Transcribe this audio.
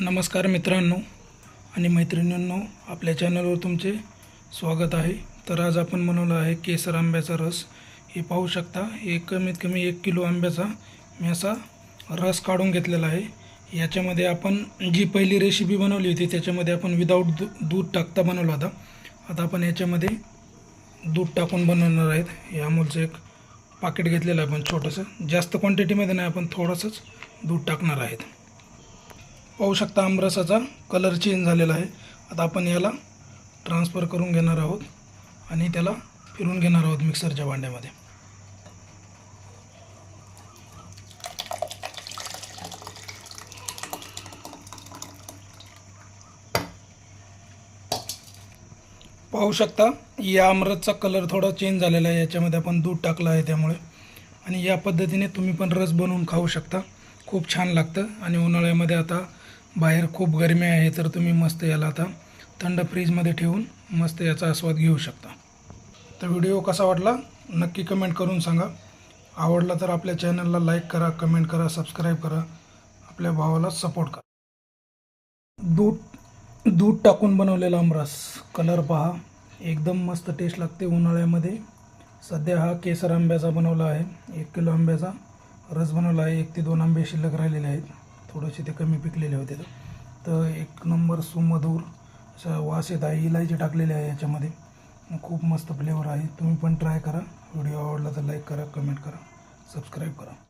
नमस्कार मित्रांनो आणि मैत्रिणींनो आपल्या चॅनलवर तुमचे स्वागत आहे. तर आज आपण बनवलं आहे केसर आंब्याचा रस. हे पाहू शकता हे कमीत कमी एक किलो आंब्याचा मी असा रस काढून घेतलेला आहे. याच्यामध्ये आपण जी पहिली रेसिपी बनवली होती त्याच्यामध्ये आपण विदाऊट दू दूध टाकता बनवला होता. आता आपण याच्यामध्ये दूध टाकून बनवणार आहेत. हे अमूलचं एक पाकिट घेतलेलं आहे आपण छोटंसं. जास्त क्वांटिटीमध्ये नाही आपण थोडंसंच दूध टाकणार आहेत. पाहू शकता आमरसाचा कलर चेंज झालेला आहे. आता आपण याला ट्रान्सफर करून घेणार आहोत आणि त्याला फिरून घेणार आहोत मिक्सरच्या भांड्यामध्ये. पाहू शकता या आमरसचा कलर थोडा चेंज झालेला आहे. याच्यामध्ये आपण दूध टाकलं आहे त्यामुळे. आणि या पद्धतीने तुम्ही पण रस बनवून खाऊ शकता. खूप छान लागतं. आणि उन्हाळ्यामध्ये आता बाहेर खूप गरमी आहे तर तुम्ही मस्त याला आता थंड फ्रीजमध्ये ठेवून मस्त याचा आस्वाद घेऊ शकता. तर व्हिडिओ कसा वाटला? नक्की कमेंट करून सांगा. आवडला तर आपल्या चॅनलला लाईक करा कमेंट करा सबस्क्राईब करा. आपल्या भावाला सपोर्ट करा. दूध दूध टाकून बनवलेला आमरस. कलर पहा. एकदम मस्त टेस्ट लागते उन्हाळ्यामध्ये. सध्या हा केसर आंब्याचा बनवला आहे. एक किलो आंब्याचा. रस बनवला आहे. एक ते दोन आंबे शिल्लक राहिलेले आहेत. थोडेसे ते कमी पिकलेले होते. तर. एक नंबर सुमधूर असा वास येत आहे इलायची टाकलेली आहे याच्यामध्ये. खूप मस्त फ्लेवर आहे. तुम्ही पण ट्राय करा. व्हिडिओ आवडला तर लाईक करा कमेंट करा सबस्क्राईब करा.